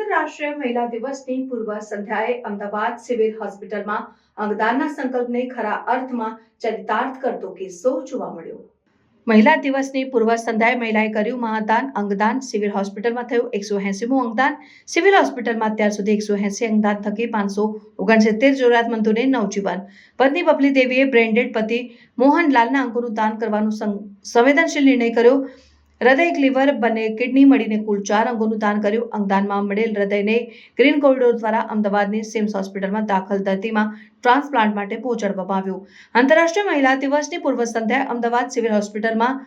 આંતરરાષ્ટ્રીય મહિલા દિવસની પૂર્વ સંધ્યાએ અમદાવાદ સિવિલ હોસ્પિટલમાં અંગદાનના સંકલ્પને ખરા અર્થમાં ચરિતાર્થ કરતો કિસ્સો જોવા મળ્યો. મહિલા દિવસની પૂર્વ સંધ્યાએ મહિલાએ કર્યું મહાદાન, અંગદાન, સિવિલ હોસ્પિટલમાં થયું એકસો એસીમું અંગદાન. સિવિલ હોસ્પિટલમાં અત્યાર સુધી એકસો એસી અંગદાન થકી પાંચસો ઓગણસિત્તેર જરૂરિયાતમંદોને નવજીવન. પત્ની બબલી દેવીએ બ્રેન્ડેડ પતિ મોહનલાલના અંગોનું દાન કરવાનો સંવેદનશીલ નિર્ણય કર્યો. હૃદય એક લીવર બંને કિડની મળીને કુલ ચાર અંગોનું દાન કર્યું. અંગદાનમાં મળેલ હૃદયને ગ્રીન કોરિડોર દ્વારા અમદાવાદની સિમ્સ હોસ્પિટલમાં દાખલ દર્દીમાં ટ્રાન્સપ્લાન્ટ માટે પહોંચાડવામાં આવ્યું. આંતરરાષ્ટ્રીય મહિલા દિવસની પૂર્વ સંધ્યાએ અમદાવાદ સિવિલ હોસ્પિટલમાં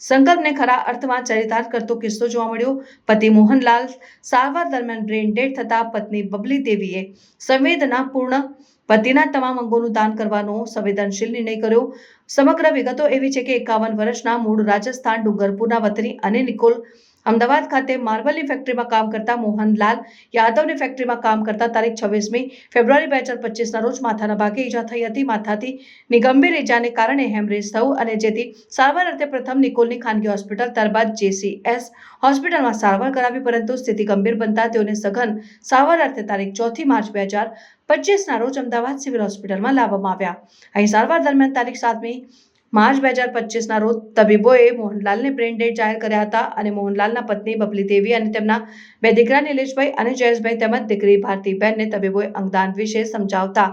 સંકલ્પને ખરા અર્થમાં ચરિતાર્થ કરતો કિસ્સો જોવા મળ્યો. પતિ મોહનલાલ સારવાર દરમિયાન બ્રેન ડેડ થતા પત્ની બબલી દેવીએ સંવેદનાપૂર્ણ પતિના તમામ અંગોનું દાન કરવાનો સંવેદનશીલ નિર્ણય કર્યો. સમગ્ર વિગતો એવી છે કે એકાવન વર્ષના મૂળ રાજસ્થાન ડુંગરપુરના વતની અને નિકોલ અમદાવાદ ખાતે માર્બલની ફેક્ટરીમાં કામ કરતા મોહનલાલ યાદવની ફેક્ટરીમાં કામ કરતા તારીખ છવ્વીસમી ફેબ્રુઆરી બે હજાર પચીસના રોજ માથાના ભાગે ઈજા થઈ હતી. માથાથી નિગંભીર ઈજાને કારણે હેમરેજ થયું અને જેથી સારવાર અર્થે પ્રથમ નિકોલની ખાનગી હોસ્પિટલ ત્યારબાદ જેસીએસ હોસ્પિટલમાં સારવાર કરાવી, પરંતુ સ્થિતિ ગંભીર બનતા તેઓને સઘન સારવાર અર્થે તારીખ ચોથી માર્ચ બે હજાર પચીસના રોજ અમદાવાદ સિવિલ હોસ્પિટલમાં લાવવામાં આવ્યા. અહીં સારવાર દરમિયાન તારીખ સાતમી માર્ચ બે હજાર પચીસના રોજ તબીબોએ મોહનલાલને બ્રેન ડેડ જાહેર કર્યા હતા અને મોહનલાલના પત્ની બબલી દેવી અને તેમના બે દીકરા નિલેશભાઈ અને જયેશભાઈ તેમજ દીકરી ભારતીબેનને તબીબોએ અંગદાન વિશે સમજાવતા.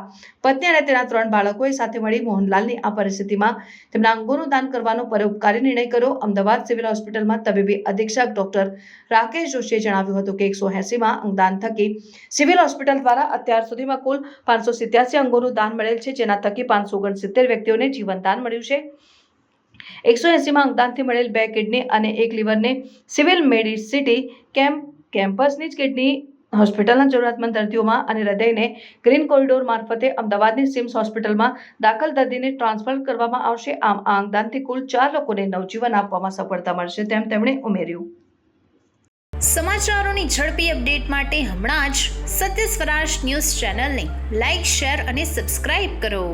પત્ની અને તેના ત્રણ બાળકોએ સાથે મળી મોહનલાલની આ પરિસ્થિતિમાં તેમના અંગોનું દાન કરવાનો પરોપકારી નિર્ણય કર્યો. અમદાવાદ સિવિલ હોસ્પિટલમાં તબીબી અધિક્ષક ડોક્ટર રાકેશ જોશીએ જણાવ્યું હતું કે એકસો એસીમાં અંગદાન થકી સિવિલ હોસ્પિટલ દ્વારા અત્યાર સુધીમાં કુલ પાંચસો સિત્યાસી અંગોનું દાન મળેલ છે, જેના થકી પાંચસો ઓગણસિત્તેર વ્યક્તિઓને જીવનદાન મળ્યું છે. એકસો એંસીમાં અંગદાનથી મળેલ બે કિડની અને એક લીવરને સિવિલ મેડિસિટી કેમ્પ કેમ્પસની જ કિડની હોસ્પિટલના જરૂરિયાતમંદ દર્દીઓમાં અને હૃદયને ગ્રીન કોરિડોર મારફતે અમદાવાદની સિમ્સ હોસ્પિટલમાં દાખલ દર્દીને ટ્રાન્સફર કરવામાં આવશે. આમ, આ અંગદાનથી કુલ ચાર લોકોને નવજીવન આપવામાં સફળતા મળશે તેમ તેમણે ઉમેર્યું. સમાચારોની ઝડપી અપડેટ માટે હમણાં જ સત્ય સ્વરાજ ન્યૂઝ ચેનલને લાઇક શેર અને સબસ્ક્રાઇબ કરો.